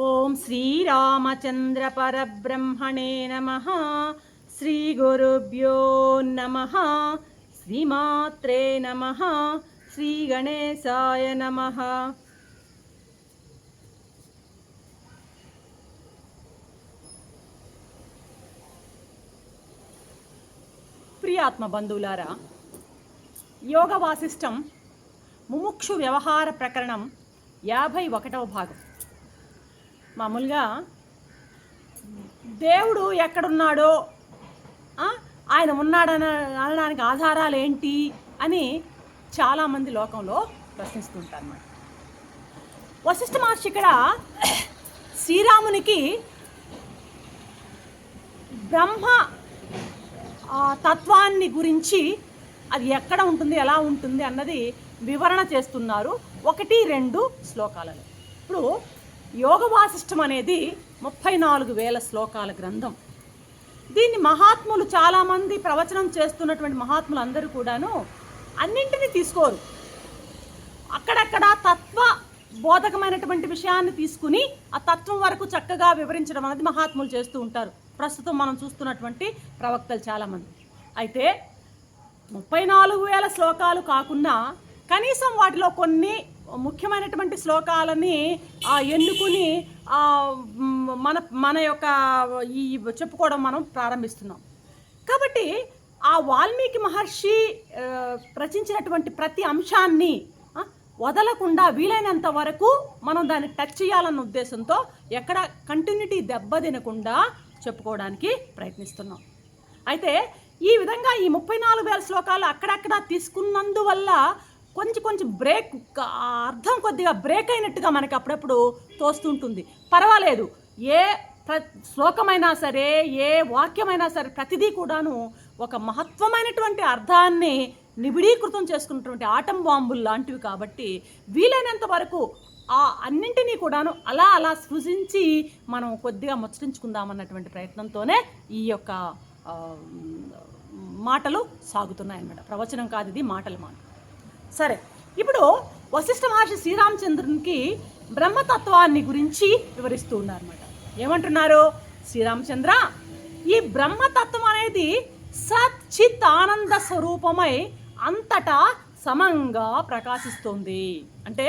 ఓం శ్రీరామచంద్ర పరబ్రహ్మణే నమ. శ్రీ గురుభ్యో నమ. శ్రీమాత్రే నమ. శ్రీ గణేశాయ నమ. ప్రియాత్మ బంధువులారా యోగ వాసిష్టం ముముక్షు వ్యవహార ప్రకరణం యాభై ఒకటవ భాగం. మామూలుగా దేవుడు ఎక్కడున్నాడో ఆయన ఉన్నాడన అనడానికి ఆధారాలు ఏంటి అని చాలామంది లోకంలో ప్రశ్నిస్తుంటారు అన్నమాట వశిష్ఠ మహర్షి ఇక్కడ శ్రీరామునికి బ్రహ్మ తత్వాన్ని గురించి అది ఎక్కడ ఉంటుంది ఎలా ఉంటుంది అన్నది వివరణ చేస్తున్నారు ఒకటి రెండు శ్లోకాలలో. ఇప్పుడు యోగ వాసిష్టం అనేది ముప్పై నాలుగు వేల శ్లోకాల గ్రంథం. దీన్ని మహాత్ములు చాలామంది ప్రవచనం చేస్తున్నటువంటి మహాత్ములు అందరూ కూడాను అన్నింటినీ తీసుకోరు. అక్కడక్కడ తత్వ బోధకమైనటువంటి విషయాన్ని తీసుకుని ఆ తత్వం వరకు చక్కగా వివరించడం అనేది మహాత్ములు చేస్తూ ఉంటారు. ప్రస్తుతం మనం చూస్తున్నటువంటి ప్రవక్తలు చాలామంది. అయితే ముప్పై నాలుగు వేల శ్లోకాలు కాకుండా కనీసం వాటిలో కొన్ని ముఖ్యమైనటువంటి శ్లోకాలని ఆ, ఎన్నుకుని మన మన యొక్క ఈ చెప్పుకోవడం మనం ప్రారంభిస్తున్నాం. కాబట్టి ఆ వాల్మీకి మహర్షి రచించినటువంటి ప్రతి అంశాన్ని వదలకుండా వీలైనంత వరకు మనం దాన్ని టచ్ చేయాలన్న ఉద్దేశంతో ఎక్కడ కంటిన్యూటీ దెబ్బతినకుండా చెప్పుకోవడానికి ప్రయత్నిస్తున్నాం. అయితే ఈ విధంగా ఈ ముప్పై నాలుగు వేల శ్లోకాలు అక్కడక్కడ తీసుకున్నందువల్ల కొంచెం కొంచెం బ్రేక్ ఆ అర్థం కొద్దిగా బ్రేక్ అయినట్టుగా మనకి అప్పుడప్పుడు తోస్తుంటుంది. పర్వాలేదు. ఏ ప్ర శ్లోకమైనా సరే ఏ వాక్యమైనా సరే ప్రతిదీ కూడాను ఒక మహత్వమైనటువంటి అర్థాన్ని నిబిడీకృతం చేసుకున్నటువంటి ఆటం బాంబులు లాంటివి కాబట్టి వీలైనంత వరకు ఆ అన్నింటినీ కూడాను అలా అలా సృజించి మనం కొద్దిగా ముచ్చరించుకుందామన్నటువంటి ప్రయత్నంతోనే ఈ యొక్క మాటలు సాగుతున్నాయన్నమాట. ప్రవచనం కాదు ఇది మాటల మాట సరే ఇప్పుడు వశిష్ఠ మహర్షి శ్రీరామచంద్రునికి బ్రహ్మతత్వాన్ని గురించి వివరిస్తూ ఉన్నారన్నమాట. ఏమంటున్నారు? శ్రీరామచంద్ర ఈ బ్రహ్మతత్వం అనేది సత్ చిత్ ఆనంద స్వరూపమై అంతటా సమంగా ప్రకాశిస్తుంది. అంటే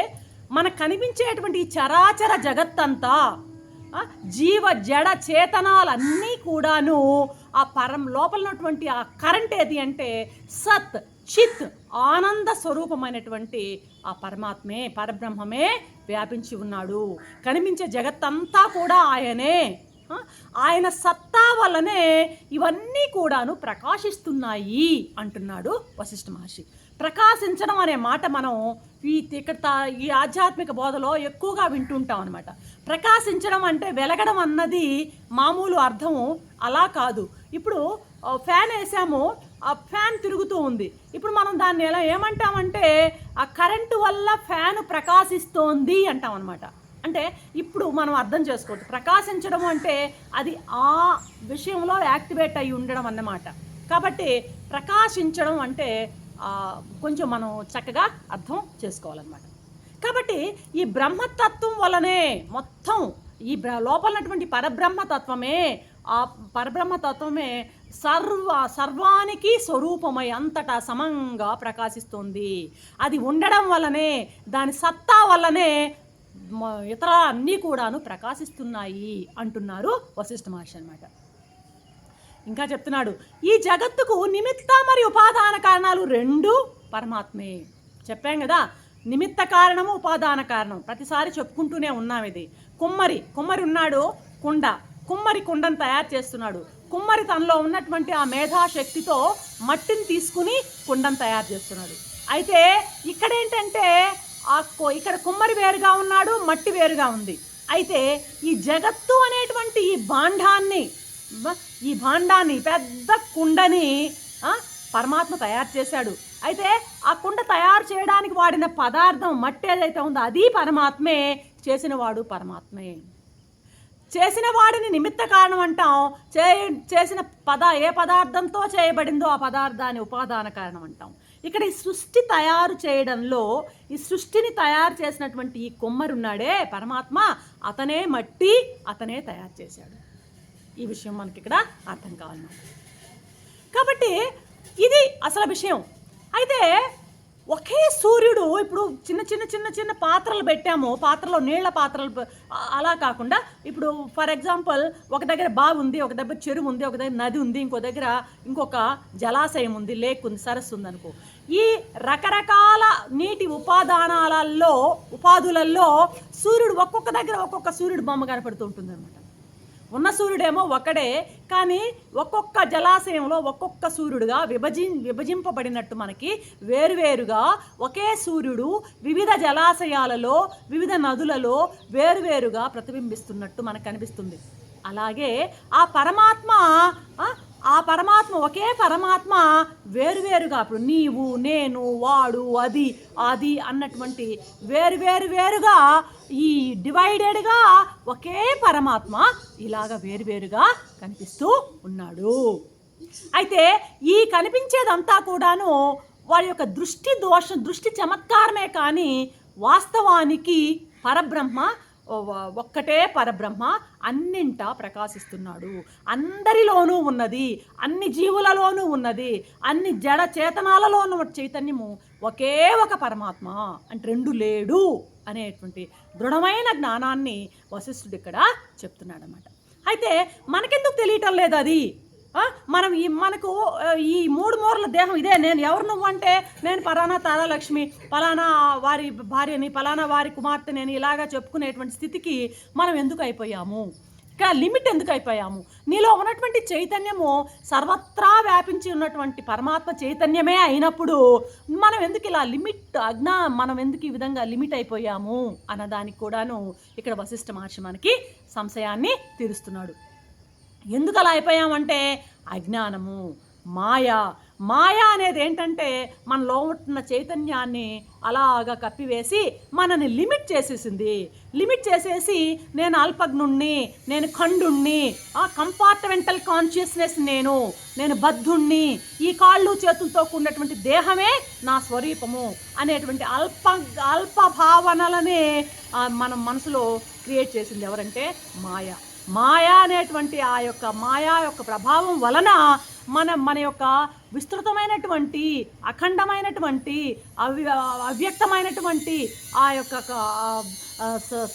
మనకు కనిపించేటువంటి చరాచర జగత్తంతా జీవ జడ చేతనాలన్నీ కూడాను ఆ పరం లోపల ఉన్నటువంటి ఆ కరెంట్ ఏది అంటే సత్. చిత్ ఆనంద స్వరూపమైనటువంటి ఆ పరమాత్మే పరబ్రహ్మమే వ్యాపించి ఉన్నాడు. కనిపించే జగత్తంతా కూడా ఆయనే. ఆయన సత్తా వల్లనే ఇవన్నీ కూడాను ప్రకాశిస్తున్నాయి అంటున్నాడు వశిష్ఠ మహర్షి. ప్రకాశించడం అనే మాట మనం ఈ ఇక్కడ ఈ ఆధ్యాత్మిక బోధలో ఎక్కువగా వింటుంటాం అనమాట ప్రకాశించడం అంటే వెలగడం అన్నది మామూలు అర్థము అలా కాదు. ఇప్పుడు ఫ్యాన్ వేసాము ఆ ఫ్యాన్ తిరుగుతూ ఉంది. ఇప్పుడు మనం దాన్ని ఎలా ఏమంటామంటే ఆ కరెంటు వల్ల ఫ్యాన్ ప్రకాశిస్తోంది అంటాం అనమాట అంటే ఇప్పుడు మనం అర్థం చేసుకోవచ్చు. ప్రకాశించడం అంటే అది ఆ విషయంలో యాక్టివేట్ అయి ఉండడం అన్నమాట. కాబట్టి ప్రకాశించడం అంటే కొంచెం మనం చక్కగా అర్థం చేసుకోవాలన్నమాట. కాబట్టి ఈ బ్రహ్మతత్వం వలనే మొత్తం ఈ బ్ర పరబ్రహ్మతత్వమే ఆ పరబ్రహ్మతత్వమే సర్వ సర్వానికి స్వరూపమై అంతటా సమంగా ప్రకాశిస్తుంది. అది ఉండడం వల్లనే దాని సత్తా వల్లనే ఇతర అన్నీ కూడాను ప్రకాశిస్తున్నాయి అంటున్నారు వశిష్ఠ మహర్షి అనమాట ఇంకా చెప్తున్నాడు ఈ జగత్తుకు నిమిత్త మరియు ఉపాదాన కారణాలు రెండు పరమాత్మే. చెప్పాం కదా నిమిత్త కారణము ఉపాదాన కారణం. ప్రతిసారి చెప్పుకుంటూనే ఉన్నాం ఇది. కుమ్మరి కుమ్మరి ఉన్నాడు కుండ. కుమ్మరి కుండను తయారు చేస్తున్నాడు. కుమ్మరి తనలో ఉన్నటువంటి ఆ మేధాశక్తితో మట్టిని తీసుకుని కుండను తయారు చేస్తున్నాడు. అయితే ఇక్కడ ఏంటంటే ఆ ఇక్కడ కుమ్మరి వేరుగా ఉన్నాడు మట్టి వేరుగా ఉంది. అయితే ఈ జగత్తు అనేటువంటి ఈ భాండాన్ని ఈ భాండాన్ని పెద్ద కుండని పరమాత్మ తయారు చేశాడు. అయితే ఆ కుండ తయారు చేయడానికి వాడిన పదార్థం మట్టి ఏదైతే ఉందో అది పరమాత్మే చేసినవాడు పరమాత్మే. చేసిన వాడిని నిమిత్త కారణం అంటాం. చే చేసిన పద ఏ పదార్థంతో చేయబడిందో ఆ పదార్థాన్ని ఉపాదాన కారణం అంటాం. ఇక్కడ ఈ సృష్టి తయారు చేయడంలో ఈ సృష్టిని తయారు చేసినటువంటి ఈ కొమ్మరున్నాడే పరమాత్మ అతనే మట్టి అతనే తయారు చేశాడు. ఈ విషయం మనకి ఇక్కడ అర్థం కావాలన్నమాట కాబట్టి ఇది అసలు విషయం. అయితే ఒకే సూర్యుడు ఇప్పుడు చిన్న చిన్న చిన్న చిన్న పాత్రలు పెట్టాము. పాత్రలో నీళ్ళ పాత్రలు అలా కాకుండా ఇప్పుడు ఫర్ ఎగ్జాంపుల్ ఒక దగ్గర బావి ఉంది ఒక దగ్గర చెరువు ఉంది ఒక దగ్గర నది ఉంది ఇంకో దగ్గర ఇంకొక జలాశయం ఉంది లేక్ ఉంది సరస్సు ఉంది అనుకో. ఈ రకరకాల నీటి ఉపాదానాలలో ఉపాధులలో సూర్యుడు ఒక్కొక్క దగ్గర ఒక్కొక్క సూర్యుడు బొమ్మ కనపడుతూ ఉంటుంది ఉన్న సూర్యుడేమో ఒకడే కానీ ఒక్కొక్క జలాశయంలో ఒక్కొక్క సూర్యుడుగా విభజి విభజింపబడినట్టు మనకి వేరువేరుగా ఒకే సూర్యుడు వివిధ జలాశయాలలో వివిధ నదులలో వేరువేరుగా ప్రతిబింబిస్తున్నట్టు మనకు కనిపిస్తుంది. అలాగే ఆ పరమాత్మ ఆ, పరమాత్మ ఒకే పరమాత్మ వేరువేరుగా ఇప్పుడు నీవు నేను వాడు అది అది అన్నటువంటి వేరు వేరు వేరుగా ఈ డివైడెడ్గా ఒకే పరమాత్మ ఇలాగ వేరువేరుగా కనిపిస్తూ ఉన్నాడు. అయితే ఈ కనిపించేదంతా కూడాను వారి యొక్క దృష్టి దోషం దృష్టి చమత్కారమే కానీ వాస్తవానికి పరబ్రహ్మ ఒక్కటే పరబ్రహ్మ అన్నింటా ప్రకాశిస్తున్నాడు. అందరిలోనూ ఉన్నది అన్ని జీవులలోనూ ఉన్నది అన్ని జడ చేతనాలలోనూ ఉన్న చైతన్యము ఒకే ఒక పరమాత్మ అంటే రెండు లేడు అనేటువంటి దృఢమైన జ్ఞానాన్ని వశిష్ఠుడు ఇక్కడ చెప్తున్నాడు అనమాట అయితే మనకెందుకు తెలియటం లేదు అది? మనం ఈ మనకు ఈ మూడు మూరల దేహం ఇదే. నేను ఎవరు నువ్వు అంటే? నేను పలానా తారాలక్ష్మి పలానా వారి భార్యని పలానా వారి కుమార్తెని ఇలాగా చెప్పుకునేటువంటి స్థితికి మనం ఎందుకు అయిపోయాము? ఇక్కడ లిమిట్ ఎందుకు అయిపోయాము? నీలో ఉన్నటువంటి చైతన్యము సర్వత్రా వ్యాపించి ఉన్నటువంటి పరమాత్మ చైతన్యమే అయినప్పుడు మనం ఎందుకు ఇలా లిమిట్ అజ్ఞా మనం ఎందుకు ఈ విధంగా లిమిట్ అయిపోయాము? అన్నదానికి కూడాను ఇక్కడ వశిష్ఠ మహర్షి మనకి సంశయాన్ని తీరుస్తున్నాడు. ఎందుకు అలా అయిపోయామంటే అజ్ఞానము మాయ. మాయ అనేది ఏంటంటే మనలో ఉంటున్న చైతన్యాన్ని అలాగా కప్పివేసి మనని లిమిట్ చేసేసింది. లిమిట్ చేసేసి నేను అల్పజ్ఞుణ్ణి నేను ఖండుణ్ణి ఆ కంపార్ట్మెంటల్ కాన్షియస్నెస్ నేను నేను బద్ధుణ్ణి ఈ కాళ్ళు చేతులతో కూడినటువంటి దేహమే నా స్వరూపము అనేటువంటి అల్ప అల్ప భావనలనే మన మనం మనసులో క్రియేట్ చేసింది ఎవరంటే మాయ. మాయా అనేటువంటి ఆ యొక్క మాయా యొక్క ప్రభావం వలన మన మన యొక్క విస్తృతమైనటువంటి అఖండమైనటువంటి అవి అవ్యక్తమైనటువంటి ఆ యొక్క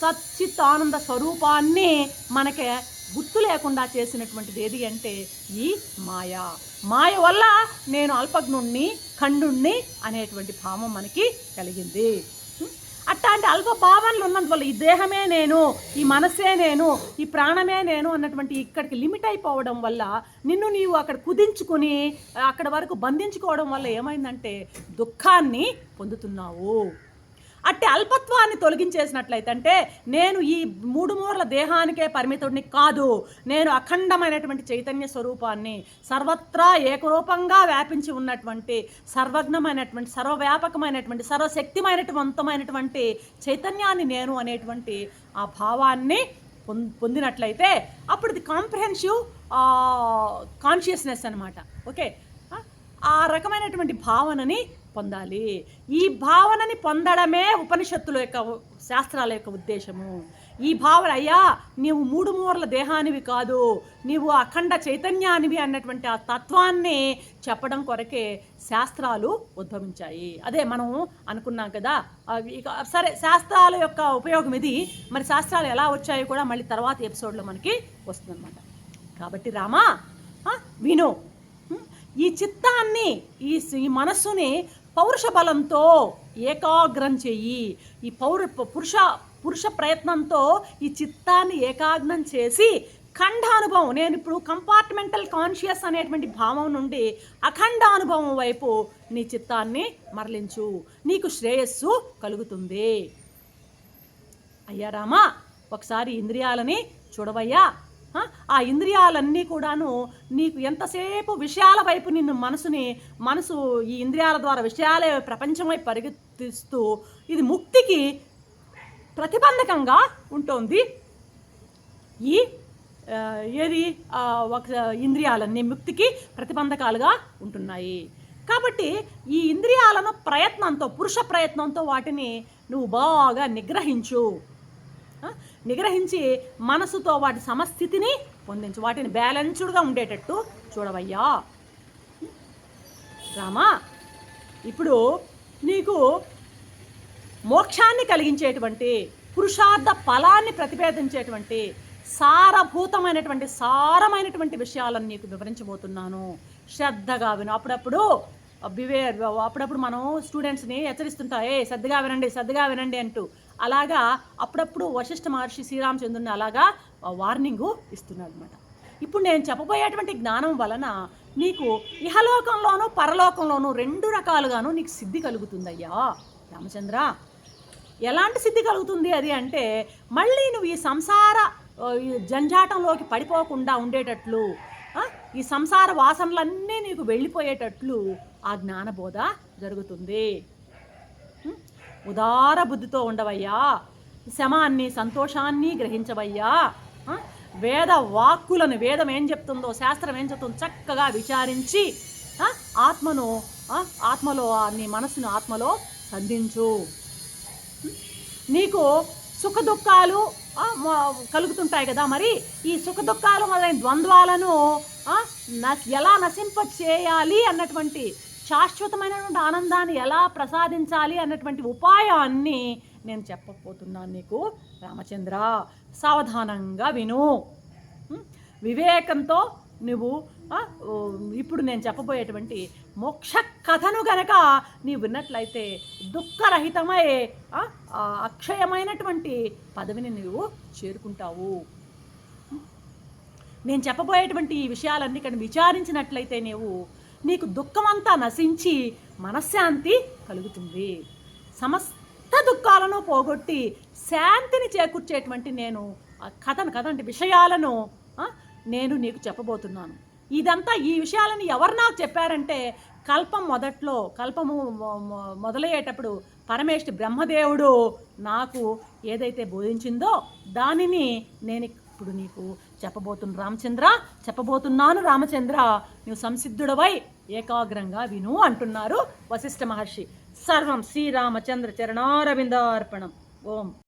సచ్చిత్ ఆనంద స్వరూపాన్ని మనకి గుర్తు లేకుండా చేసినటువంటిది ఏది అంటే ఈ మాయ. మాయ వల్ల నేను అల్పజ్ఞుణ్ణి ఖండుణ్ణి అనేటువంటి భావం మనకి కలిగింది. అట్లాంటి అల్ప భావనలు ఉన్నందువల్ల ఈ దేహమే నేను ఈ మనస్సే నేను ఈ ప్రాణమే నేను అన్నటువంటి ఇక్కడికి లిమిట్ అయిపోవడం వల్ల నిన్ను నీవు అక్కడ కుదించుకుని అక్కడ వరకు బంధించుకోవడం వల్ల ఏమైందంటే దుఃఖాన్ని పొందుతున్నావు. అట్టి అల్పత్వాన్ని తొలగించేసినట్లయితే అంటే నేను ఈ మూడు మూరల దేహానికే పరిమితుడిని కాదు. నేను అఖండమైనటువంటి చైతన్య స్వరూపాన్ని సర్వత్రా ఏకరూపంగా వ్యాపించి ఉన్నటువంటి సర్వజ్ఞమైనటువంటి సర్వవ్యాపకమైనటువంటి సర్వశక్తిమైనటువంతమైనటువంటి చైతన్యాన్ని నేను అనేటువంటి ఆ భావాన్ని పొం- పొందినట్లయితే అప్పుడు ఇది కాంప్రహెన్సివ్ కాన్షియస్నెస్ అనమాట ఓకే? ఆ రకమైనటువంటి భావనని పొందాలి. ఈ భావనని పొందడమే ఉపనిషత్తుల యొక్క శాస్త్రాల యొక్క ఉద్దేశము. ఈ భావన అయ్యా నీవు మూడు మూరల దేహానివి కాదు నీవు అఖండ చైతన్యానివి అన్నటువంటి ఆ తత్వాన్ని చెప్పడం కొరకే శాస్త్రాలు ఉద్భవించాయి. అదే మనం అనుకున్నాం కదా ఇక సరే శాస్త్రాల యొక్క ఉపయోగం ఇది. మరి శాస్త్రాలు ఎలా వచ్చాయో కూడా మళ్ళీ తర్వాత ఎపిసోడ్లో మనకి వస్తుందన్నమాట. కాబట్టి రామా విను. ఈ చిత్తాన్ని ఈ మనస్సుని పౌరుష బలంతో ఏకాగ్రం చెయ్యి ఈ పౌరు పురుష పురుష ప్రయత్నంతో ఈ చిత్తాన్ని ఏకాగ్నం చేసి ఖండానుభవం. నేను ఇప్పుడు కంపార్ట్మెంటల్ కాన్షియస్ అనేటువంటి భావం నుండి అఖండ అనుభవం వైపు నీ చిత్తాన్ని మరలించు. నీకు శ్రేయస్సు కలుగుతుంది. అయ్యా రామా ఒకసారి ఇంద్రియాలని చూడవయ్యా. ఆ, ఇంద్రియాలన్నీ కూడాను నీకు ఎంతసేపు విషయాల వైపు నిన్ను మనసుని మనసు ఈ ఇంద్రియాల ద్వారా విషయాలే ప్రపంచం పరిగెత్తిస్తూ ఇది ముక్తికి ప్రతిబంధకంగా ఉంటుంది. ఈ ఏది? ఒక ఇంద్రియాలన్నీ ముక్తికి ప్రతిబంధకాలుగా ఉంటున్నాయి. కాబట్టి ఈ ఇంద్రియాలను ప్రయత్నంతో పురుష ప్రయత్నంతో వాటిని నువ్వు బాగా నిగ్రహించు. నిగ్రహించి మనసుతో వాటి సమస్థితిని పొందించు. వాటిని బ్యాలెన్స్డ్గా ఉండేటట్టు చూడవయ్యా. రామా ఇప్పుడు నీకు మోక్షాన్ని కలిగించేటువంటి పురుషార్థ ఫలాన్ని ప్రతిపాదించేటువంటి సారభూతమైనటువంటి సారమైనటువంటి విషయాలను నీకు వివరించబోతున్నాను. శ్రద్ధగా విను. అప్పుడప్పుడు బివే అప్పుడప్పుడు మనం స్టూడెంట్స్ని హెచ్చరిస్తుంటా. ఏ శ్రద్ధగా వినండి శ్రద్ధగా వినండి అంటూ. అలాగా అప్పుడప్పుడు వశిష్ఠ మహర్షి శ్రీరామచంద్రుని అలాగా వార్నింగు ఇస్తున్నాడు అనమాట ఇప్పుడు నేను చెప్పబోయేటువంటి జ్ఞానం వలన నీకు ఇహలోకంలోనూ పరలోకంలోనూ రెండు రకాలుగాను నీకు సిద్ధి కలుగుతుందయ్యా రామచంద్ర. ఎలాంటి సిద్ధి కలుగుతుంది అది అంటే మళ్ళీ నువ్వు ఈ సంసార ఈ జంజాటంలోకి పడిపోకుండా ఉండేటట్లు ఈ సంసార వాసనలన్నీ నీకు వెళ్ళిపోయేటట్లు ఆ జ్ఞానబోధ జరుగుతుంది. ఉదార బుద్ధితో ఉండవయ్యా. శమాన్ని సంతోషాన్ని గ్రహించవయ్యా. వేద వాక్కులను వేదం ఏం చెప్తుందో శాస్త్రం ఏం చెప్తుందో చక్కగా విచారించి ఆత్మను ఆత్మలో నీ మనసును ఆత్మలో సంధించు. నీకు సుఖ దుఃఖాలు కలుగుతుంటాయి కదా మరి. ఈ సుఖ దుఃఖాలు మొదలైన ద్వంద్వాలను ఎలా నశింప చేయాలి అన్నటువంటి శాశ్వతమైనటువంటి ఆనందాన్ని ఎలా ప్రసాదించాలి అన్నటువంటి ఉపాయాన్ని నేను చెప్పకపోతున్నాను నీకు. రామచంద్ర సావధానంగా విను. వివేకంతో నువ్వు ఇప్పుడు నేను చెప్పబోయేటువంటి మోక్ష కథను గనక నీవు విన్నట్లయితే దుఃఖరహితమై అక్షయమైనటువంటి పదవిని నువ్వు చేరుకుంటావు. నేను చెప్పబోయేటువంటి ఈ విషయాలన్నీ ఇక్కడ విచారించినట్లయితే నీవు నీకు దుఃఖమంతా నశించి మనశ్శాంతి కలుగుతుంది. సమస్త దుఃఖాలను పోగొట్టి శాంతిని చేకూర్చేటువంటి నేను కథను కథంటి విషయాలను నేను నీకు చెప్పబోతున్నాను. ఇదంతా ఈ విషయాలను ఎవరు నాకు చెప్పారంటే కల్పం మొదట్లో కల్పము మొదలయ్యేటప్పుడు పరమేశ్వరి బ్రహ్మదేవుడు నాకు ఏదైతే బోధించిందో దానిని నేను ఇప్పుడు నీకు చెప్పబోతున్న రామచంద్ర చెప్పబోతున్నాను రామచంద్ర. నువ్వు సంసిద్ధుడవై ఏకాగ్రంగా విను అంటున్నారు వశిష్ఠ మహర్షి. సర్వం శ్రీరామచంద్ర చరణారవిందార్పణం. ఓం.